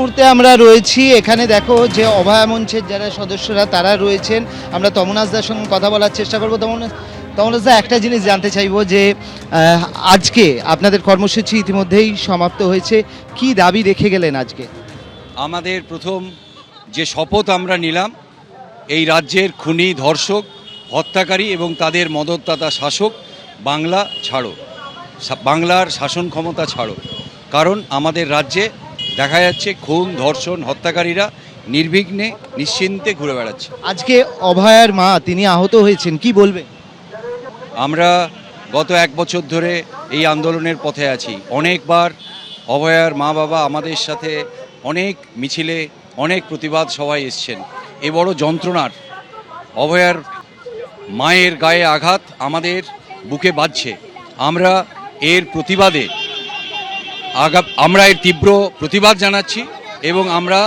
মুহূর্তে আমরা রয়েছি। এখানে দেখো যে অভয়া মঞ্চের যারা সদস্যরা, তারা রয়েছেন। আমরা তমনাজদার সঙ্গে কথা বলার চেষ্টা করব। তমন তমনাজদা একটা জিনিস জানতে চাইব যে আজকে আপনাদের কর্মসূচি ইতিমধ্যেই সমাপ্ত হয়েছে। কি দাবি রেখে গেলেন আজকে? আমাদের প্রথম যে শপথ আমরা নিলাম, এই রাজ্যের খুনি ধর্ষক, হত্যাকারী এবং তাদের মদতদাতা শাসক, বাংলা ছাড়ো। বাংলার শাসন ক্ষমতা ছাড়ো। কারণ আমাদের রাজ্যে দেখা যাচ্ছে খুন ধর্ষণ হত্যাকারীরা নির্বিঘ্নে নিশ্চিন্তে ঘুরে বেড়াচ্ছে। আজকে অভয়ার মা তিনি আহত হয়েছেন কি বলবেন? আমরা গত এক বছর ধরে এই আন্দোলনের পথে আছি। অনেকবার অভয়ার মা বাবা আমাদের সাথে অনেক মিছিলে অনেক প্রতিবাদ সভায় এসছেন। এ বড় যন্ত্রণার অভয়ার মায়ের গায়ে আঘাত আমাদের বুকে বাজছে আমরা এর প্রতিবাদে আমরা এর তীব্র প্রতিবাদ জানাচ্ছি এবং আমরা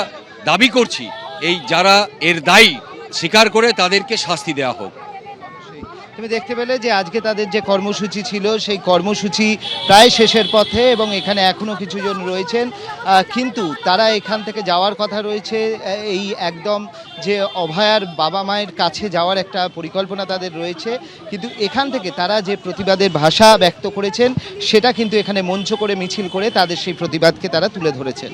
দাবি করছি, এই যারা এর দায়ী, স্বীকার করে তাদেরকে শাস্তি দেওয়া হোক। তুমি দেখতে পেলে যে আজকে তাদের যে কর্মসূচি ছিল, সেই কর্মসূচি প্রায় শেষের পথে এবং এখানে এখনও কিছু জন রয়েছেন কিন্তু তারা এখান থেকে যাওয়ার কথা রয়েছে। এই একদম যে অভয়ার বাবা মায়ের কাছে যাওয়ার একটা পরিকল্পনা তাদের রয়েছে। কিন্তু এখান থেকে তারা যে প্রতিবাদের ভাষা ব্যক্ত করেছেন, সেটা কিন্তু এখানে মঞ্চ করে মিছিল করে তাদের সেই প্রতিবাদকে তারা তুলে ধরেছেন।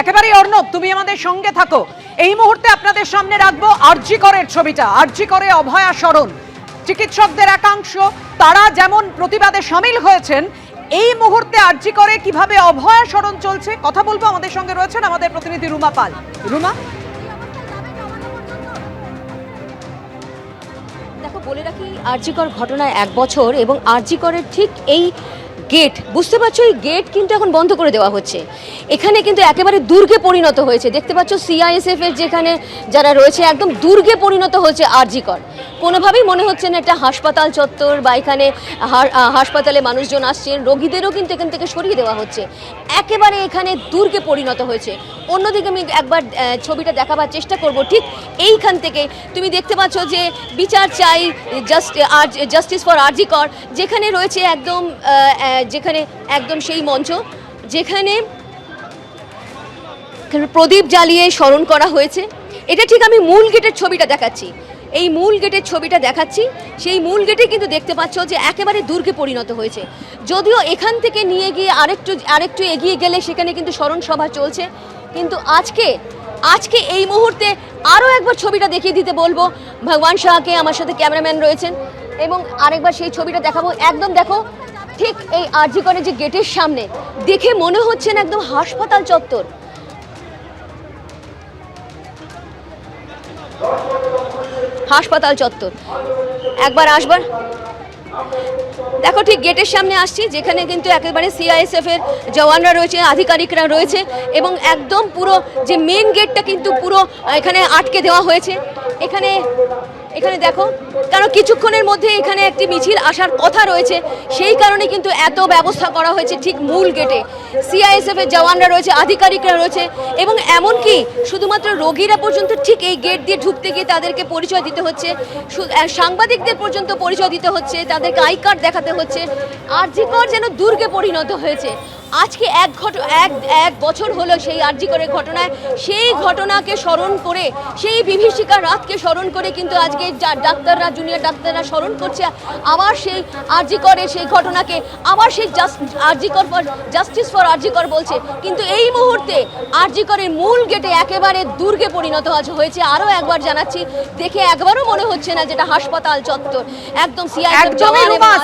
একেবারে অর্ণব, তুমি আমাদের সঙ্গে থাকো। এই মুহূর্তে আপনাদের সামনে রাখব আরজি করের ছবিটা, আরজি করে অভয়া স্মরণ চিকিৎসকদের একাংশ, তারা যেমন প্রতিবাদে সামিল হয়েছেন, এই মুহূর্তে আরজি করে কীভাবে অভয়া স্মরণ চলছে, কথা বলব আমাদের সঙ্গে রয়েছেন আমাদের প্রতিনিধি রুমা পাল। রুমা? দেখো, বলে রাখি আরজিকর ঘটনায় এক বছর এবং আরজিকরের ঠিক এই গেট বুঝতে পারছ, এই গেট কিন্তু এখন বন্ধ করে দেওয়া হচ্ছে। এখানে কিন্তু একেবারে দুর্গে পরিণত হয়েছে। দেখতে পাচ্ছ সিআইএসএফ এর যেখানে যারা রয়েছে, একদম দুর্গে পরিণত হয়েছে আরজিকর কোনোভাবেই মনে হচ্ছে না একটা হাসপাতাল চত্বর বা এখানে হাসপাতালে মানুষজন আসছেন, রোগীদেরও কিন্তু এখান থেকে সরিয়ে দেওয়া হচ্ছে। একেবারে এখানে দুর্গে পরিণত হয়েছে। অন্যদিকে আমি একবার ছবিটা দেখাবার চেষ্টা করব। ঠিক এইখান থেকে তুমি দেখতে পাচ্ছ যে বিচার চাই জাস্ট আর জাস্টিস ফর আরজি কর, যেখানে রয়েছে একদম যেখানে একদম সেই মঞ্চ, যেখানে প্রদীপ জ্বালিয়ে স্মরণ করা হয়েছে। এটা ঠিক আমি মূল গেটের ছবিটা দেখাচ্ছি। এই মূল গেটের ছবিটা দেখাচ্ছি। সেই মূল গেটে কিন্তু দেখতে পাচ্ছ যে একেবারে দুর্গে পরিণত হয়েছে। যদিও এখান থেকে নিয়ে গিয়ে আরেকটু আরেকটু এগিয়ে গেলে সেখানে কিন্তু স্মরণ সভা চলছে। কিন্তু আজকে আজকে এই মুহূর্তে আরও একবার ছবিটা দেখিয়ে দিতে বলব। ভগবান শাহকে আমার সাথে ক্যামেরাম্যান রয়েছেন এবং আরেকবার সেই ছবিটা দেখাবো। একদম দেখো, ঠিক এই আরজি করে যে গেটের সামনে। দেখে মনে হচ্ছে না একদম হাসপাতাল চত্বর। হাসপাতাল চত্বর। একবার আসবার। দেখো ঠিক গেটের সামনে আসছি, যেখানে কিন্তু একেবারে সিআইএসএফ এর জওয়ানরা রয়েছে, আধিকারিকরা রয়েছে এবং একদম পুরো যে মেন গেটটা কিন্তু পুরো এখানে আটকে দেওয়া হয়েছে। এখানে এখানে দেখো কারণ কিছুক্ষণের মধ্যে এখানে একটি মিছিল আসার কথা রয়েছে, সেই কারণে কিন্তু এত ব্যবস্থা করা হয়েছে ঠিক মূল গেটে। সিআইএসএফ এর জওয়ানরা রয়েছে, আধিকারিকরা রয়েছে, এবং এমনকি শুধুমাত্র রোগীরা পর্যন্ত ঠিক এই গেট দিয়ে ঢুকতে গিয়ে তাদেরকে পরিচয় দিতে হচ্ছে সাংবাদিকদের পর্যন্ত পরিচয় দিতে হচ্ছে, তাদেরকে আই কার্ড দেখাতে হচ্ছে আরজিকর যেন দুর্গে পরিণত হয়েছে। আজকে এক ঘট এক এক বছর হলো সেই আরজিকরের ঘটনায়। সেই ঘটনাকে স্মরণ করে সেই বিভীষিকা রাতকে স্মরণ করে কিন্তু আজকে যা- ডাক্তাররা জুনিয়র ডাক্তাররা স্মরণ করছে আবার সেই আরজিকরের সেই ঘটনাকে আবার সেই RG Kar for justice for RG Kar বলছে। কিন্তু এই মুহূর্তে আরজিকরের মূল গেটে একেবারে দুর্গে পরিণত আজ হয়েছে। আরও একবার জানাচ্ছি দেখে একবারও মনে হচ্ছে না যেটা হাসপাতাল চত্বর। একদম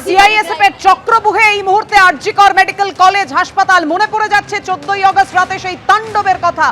সিআইএসএফ এর চক্রবুহে এই মুহূর্তে আরজিকর মেডিকেল কলেজ হাসপাতাল মনে করে যাচ্ছে চোদ্দই অগস্ট রাতে সেই তাণ্ডবের কথা।